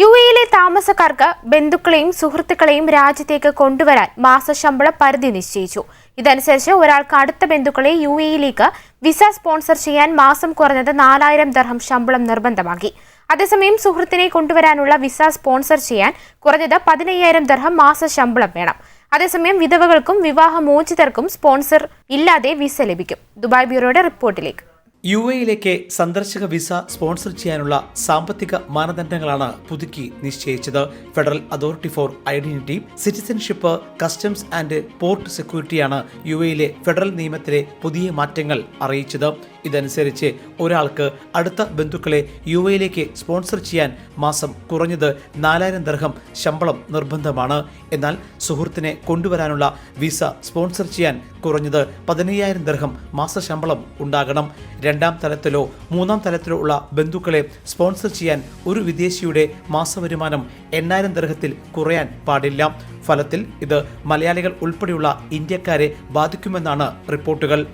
U എയിലെ താമസക്കാർക്ക് ബന്ധുക്കളെയും സുഹൃത്തുക്കളെയും രാജ്യത്തേക്ക് കൊണ്ടുവരാൻ മാസശമ്പള പരിധി നിശ്ചയിച്ചു. ഇതനുസരിച്ച് ഒരാൾക്ക് അടുത്ത ബന്ധുക്കളെ യു എയിലേക്ക് വിസ സ്പോൺസർ ചെയ്യാൻ മാസം കുറഞ്ഞത് നാലായിരം ദർഹം ശമ്പളം നിർബന്ധമാക്കി. അതേസമയം സുഹൃത്തിനെ കൊണ്ടുവരാനുള്ള വിസ സ്പോൺസർ ചെയ്യാൻ കുറഞ്ഞത് പതിനയ്യായിരം ദർഹം മാസ ശമ്പളം വേണം. അതേസമയം വിധവകൾക്കും വിവാഹമോചിതർക്കും സ്പോൺസർ ഇല്ലാതെ വിസ ലഭിക്കും. ദുബായ് ബ്യൂറോയുടെ റിപ്പോർട്ടിലേക്ക്. യു എയിലേക്ക് സന്ദർശക വിസ സ്പോൺസർ ചെയ്യാനുള്ള സാമ്പത്തിക മാനദണ്ഡങ്ങളാണ് പുതുക്കി നിശ്ചയിച്ചത്. Federal authority for identity citizenship customs and port സെക്യൂരിറ്റിയാണ് U എയിലെ ഫെഡറൽ നിയമത്തിലെ പുതിയ മാറ്റങ്ങൾ അറിയിച്ചത്. ഇതനുസരിച്ച് ഒരാൾക്ക് അടുത്ത ബന്ധുക്കളെ യു എയിലേക്ക് സ്പോൺസർ ചെയ്യാൻ മാസം കുറഞ്ഞത് നാലായിരം ദർഹം ശമ്പളം നിർബന്ധമാണ്. എന്നാൽ സുഹൃത്തിനെ കൊണ്ടുവരാനുള്ള വിസ സ്പോൺസർ ചെയ്യാൻ കുറഞ്ഞത് പതിനയ്യായിരം ദർഹം മാസ ശമ്പളം ഉണ്ടാകണം. രണ്ടാം തലത്തിലോ മൂന്നാം തലത്തിലോ ഉള്ള ബന്ധുക്കളെ സ്പോൺസർ ചെയ്യാൻ ഒരു വിദേശിയുടെ മാസവരുമാനം എണ്ണായിരം ദർഹത്തിൽ കുറയാൻ പാടില്ല. ഫലത്തിൽ ഇത് മലയാളികൾ ഉൾപ്പെടെയുള്ള ഇന്ത്യക്കാരെ ബാധിക്കുമെന്നാണ് റിപ്പോർട്ടുകൾ.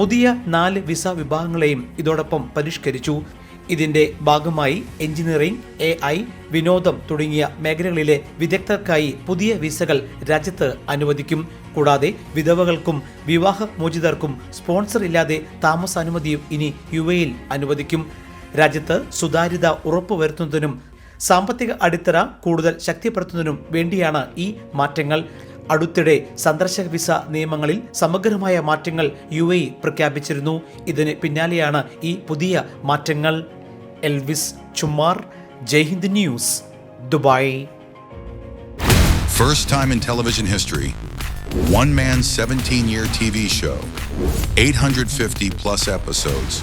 പുതിയ നാല് വിസ വിഭാഗങ്ങളെയും ഇതോടൊപ്പം പരിഷ്കരിച്ചു. ഇതിന്റെ ഭാഗമായി എഞ്ചിനീയറിംഗ് എ ഐ വിനോദം തുടങ്ങിയ മേഖലകളിലെ വിദഗ്ധർക്കായി പുതിയ വിസകൾ രാജ്യത്ത് അനുവദിക്കും. കൂടാതെ വിധവകൾക്കും വിവാഹമോചിതർക്കും സ്പോൺസർ ഇല്ലാതെ താമസാനുമതിയും ഇനി യു എയിൽ അനുവദിക്കും. രാജ്യത്ത് സുതാര്യത ഉറപ്പുവരുത്തുന്നതിനും സാമ്പത്തിക അടിത്തറ കൂടുതൽ ശക്തിപ്പെടുത്തുന്നതിനും വേണ്ടിയാണ് ഈ മാറ്റങ്ങൾ. അടുത്തിടെ സന്ദർശക വിസ നിയമങ്ങളിൽ സമഗ്രമായ മാറ്റങ്ങൾ യു എ പ്രഖ്യാപിച്ചിരുന്നു ഇതിന് പിന്നാലെയാണ് ഈ പുതിയ മാറ്റങ്ങൾ Elvis Chummar Jaihind news Dubai First time in television history, one man's 17 year TV show, 850 plus episodes,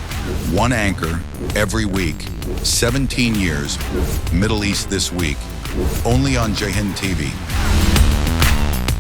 one anchor every week, 17 years, Middle East this week, only on Jahin TV.